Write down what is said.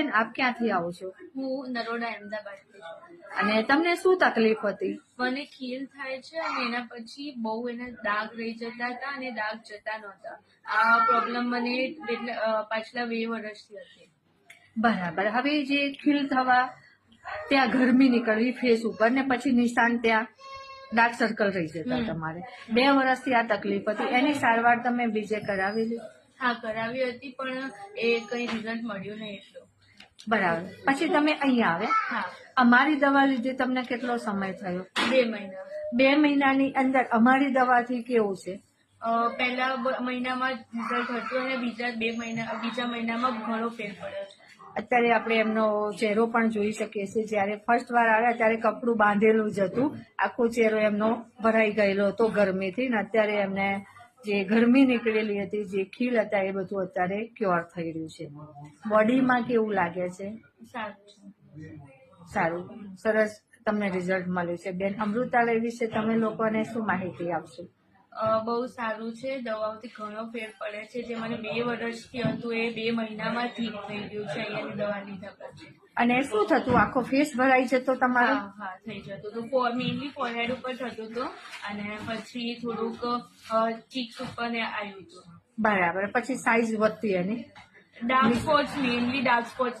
બેન આપ ક્યાંથી આવો છો? હું નરોડા અમદાવાદ અને તમને શું તકલીફ હતી? મને ખીલ થાય છે અને એના પછી બહુ એના દાગ રહી જતા હતા અને દાગ જતા નહોતા. આ પ્રોબ્લેમ મને પાછલા બે વર્ષથી હતી. બરાબર. હવે જે ખીલ થવા ત્યાં ગરમી નીકળવી ફેસ ઉપર ને પછી નિશાન ત્યાં ડાર્ક સર્કલ રહી જતા તમારે. બે વર્ષથી આ તકલીફ હતી. એની સારવાર તમે બીજે કરાવેલી? હા કરાવી હતી પણ એ કઈ રિઝલ્ટ મળ્યું નહીં એટલું. બરાબર. પછી તમે અહીંયા આવ્યા હા. અમારી દવા લીધે તમને કેટલો સમય થયો? બે મહિના. બે મહિનાની અંદર અમારી દવાથી કેવું છે? પહેલા મહિનામાં રિઝલ્ટ હતું અને બીજા બે મહિના બીજા મહિનામાં ઘણો ફેર પડ્યો અત્યારે આપણે એમનો ચહેરો પણ જોઈ શકીએ છીએ. જ્યારે ફર્સ્ટ વાર આવ્યા ત્યારે કપડું બાંધેલું જ હતું. આખો ચહેરો એમનો ભરાઈ ગયેલો હતો ગરમીથી ને અત્યારે એમને જે ગરમી નીકળેલી હતી, જે ખીલ હતા, એ બધું અત્યારે ક્યોર થઈ રહ્યું છે. બોડીમાં કેવું લાગે છે? સારું. સારું સરસ તમને રિઝલ્ટ મળ્યું છે. બેન, અમૃતાલય વિશે તમે લોકોને શું માહિતી આપશો? બહુ સારું છે. દવાઓથી ઘણો ફેર પડે છે. જે મને બે વર્ષથી હતું, એ બે મહિનામાં ઠીક થઈ ગયું છે. અહીંયાની દવા લીધા પછી અને શું થતું? આખો ફેસ ભરાઈ જતો તમારો? હા હા થઈ જતું હતું મેઇનલી ફોરહેડ ઉપર થતું હતું અને પછી થોડુંક ચીક્સ ઉપર ને આવ્યું હતું બરાબર પછી સાઈઝ વધતી એની? Dark spots mainly dark spots